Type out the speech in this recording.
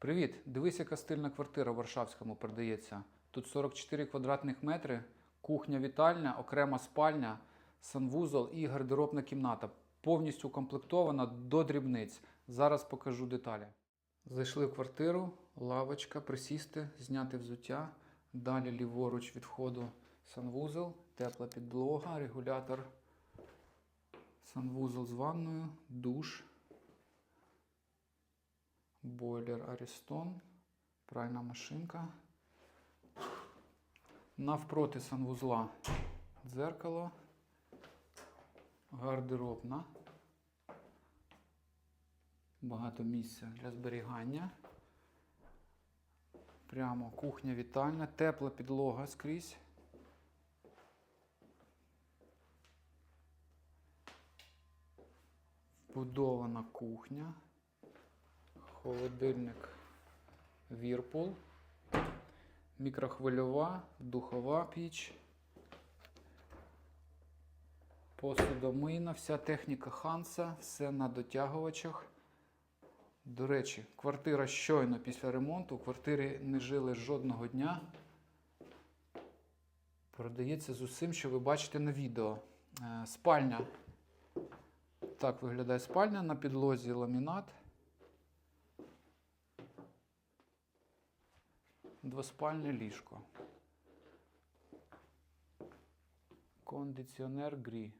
Привіт! Дивись, яка стильна квартира в Варшавському продається. Тут 44 квадратних метри, кухня-вітальня, окрема спальня, санвузол і гардеробна кімната. Повністю укомплектована до дрібниць. Зараз покажу деталі. Зайшли в квартиру, лавочка, присісти, зняти взуття. Далі ліворуч від входу санвузол, тепла підлога, регулятор, санвузол з ванною, душ, бойлер Аристон, пральна машинка. Навпроти санвузла дзеркало, гардеробна. Багато місця для зберігання. Прямо кухня вітальня, тепла підлога скрізь. Вбудована кухня, холодильник Вірпул, мікрохвильова, духова піч, посудомийна, вся техніка Ханса, все на дотягувачах. До речі, квартира щойно після ремонту, в квартирі не жили жодного дня. Продається з усім, що ви бачите на відео. Е, Спальня. Так виглядає спальня на підлозі ламінат. Двоспальне ліжко. Кондиціонер грі.